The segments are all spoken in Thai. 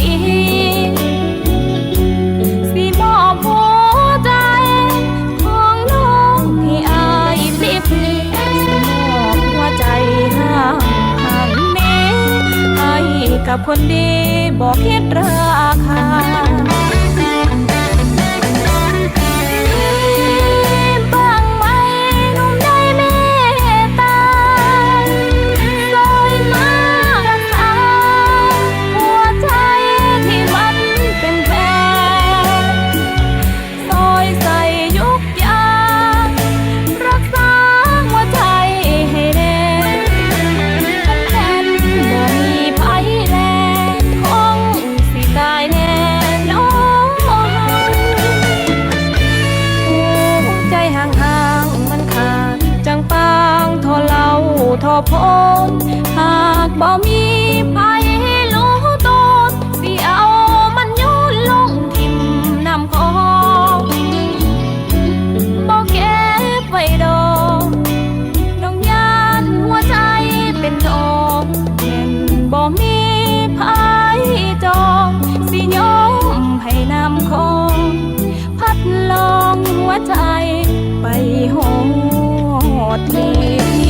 สีสิมอบหัวใจของน้องให้อายปลิบสิมอบหัวใจห่างห่างนี้ให้กับคนดีบอกคิดราคา พนหากบ่มีภัยรู้ตนสิเอามันโยนลงทิมน้ำคองบอกเก็บไว้ดอกน้องยานหัวใจเป็นดอกเห็นบ่มีภายจองสิยอมให้นำของพัดลองหัวใจไปหอดนี้มี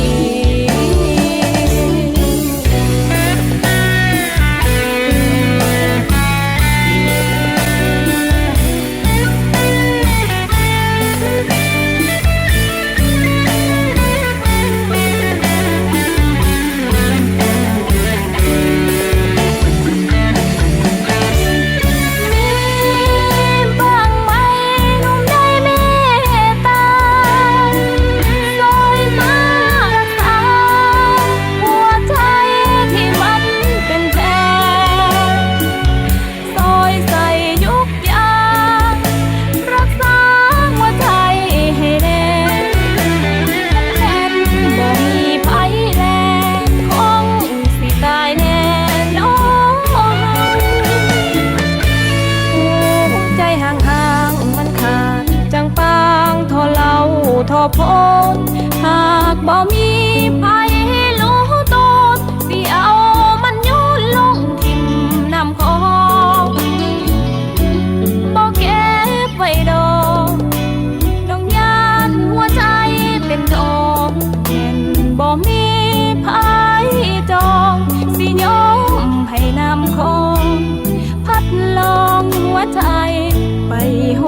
พนหากบ่มีภัยรู้ตนสิเอามันโยนลงทิมน้ำคลองบ่เก็บไว้ดอกน้องยานหัวใจเป็นดอกเห็นบ่มีภัยจองสิยอมให้นำของพัดลองหัวใจไปโห